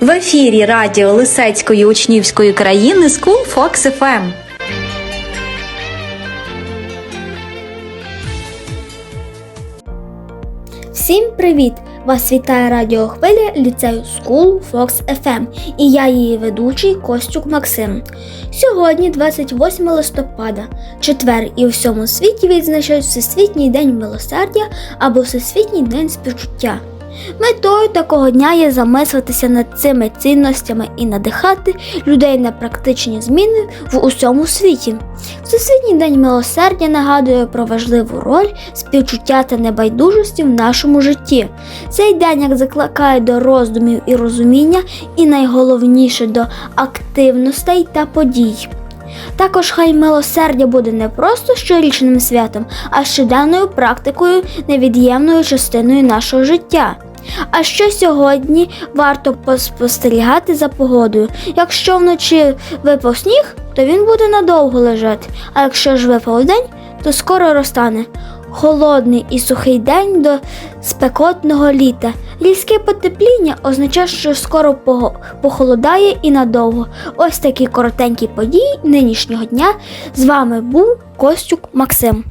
В ефірі радіо Лисецької учнівської країни School Fox FM. Всім привіт! Вас вітає радіохвиля ліцею School Fox FM і я її ведучий Костюк Максим. Сьогодні 28 листопада, четвер і у всьому світі відзначають Всесвітній день милосердя або Всесвітній день співчуття. Метою такого дня є замислитися над цими цінностями і надихати людей на практичні зміни в усьому світі. Всесвітній день милосердя нагадує про важливу роль співчуття та небайдужості в нашому житті. Цей день як закликає до роздумів і розуміння, і найголовніше до активностей та подій. Також хай милосердя буде не просто щорічним святом, а щоденною практикою, невід'ємною частиною нашого життя. А що сьогодні варто поспостерігати за погодою. Якщо вночі випав сніг, то він буде надовго лежати, а якщо ж випав день, то скоро розтане. Холодний і сухий день до спекотного літа. Різке потепління означає, що скоро похолодає і надовго. Ось такі коротенькі події нинішнього дня. З вами був Костюк Максим.